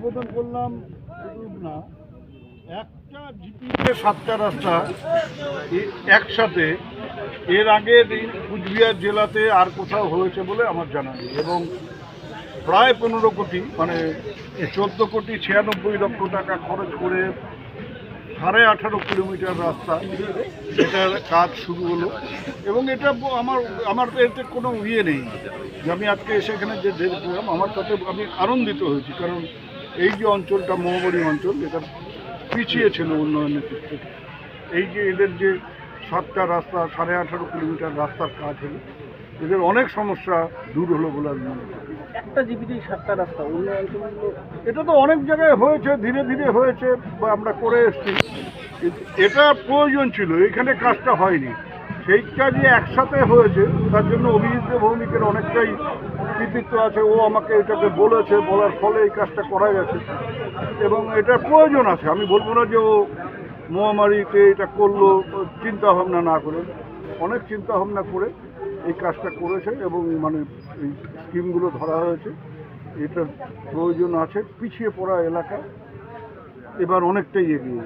উদ্বোধন করলাম না, একটা জিপিতে সাতটা রাস্তা একসাথে, এর আগে কুচবিহার জেলাতে আর কোথাও হয়েছে বলে আমার জানা নেই। এবং প্রায় পনেরো কোটি মানে চোদ্দ কোটি ছিয়ানব্বই লক্ষ টাকা খরচ করে সাড়ে আঠারো কিলোমিটার রাস্তা এটার কাজ শুরু হলো। এবং এটা আমার আমার এতে কোনো ইয়ে নেই। যে আমি আজকে এসে এখানে যে দেখলাম, আমার তাতে আমি আনন্দিত হয়েছি। কারণ এই যে অঞ্চলটা মহাবরী অঞ্চল এটা পিছিয়ে ছিল উন্নয়নের দিক থেকে, এই যে এদের যে সাতটা রাস্তা, সাড়ে আঠারো কিলোমিটার রাস্তার কাজ হলো, এদের অনেক সমস্যা দূর হলো বলে আমি মনে করি। একটা জিবিতেই সাতটা রাস্তা অন্য অঞ্চলগুলো এটা তো অনেক জায়গায় হয়েছে, ধীরে ধীরে হয়েছে, বা আমরা করে এসেছি। এটা প্রয়োজন ছিল, এখানে কাজটা হয়নি। সেই কাজই একসাথে হয়েছে, তার জন্য অভিজিৎ ভৌমিকের অনেকটাই কৃতিত্ব আছে, ও আমাকে এটাকে বলেছে, বলার ফলে এই কাজটা করা গেছে। এবং এটার প্রয়োজন আছে, আমি বলব না যে ও মহামারীতে এটা করল চিন্তা ভাবনা না করে। অনেক চিন্তা ভাবনা করে এই কাজটা করেছে এবং মানে এই স্কিমগুলো ধরা হয়েছে। এটার প্রয়োজন আছে, পিছিয়ে পড়া এলাকা এবার অনেকটাই এগিয়ে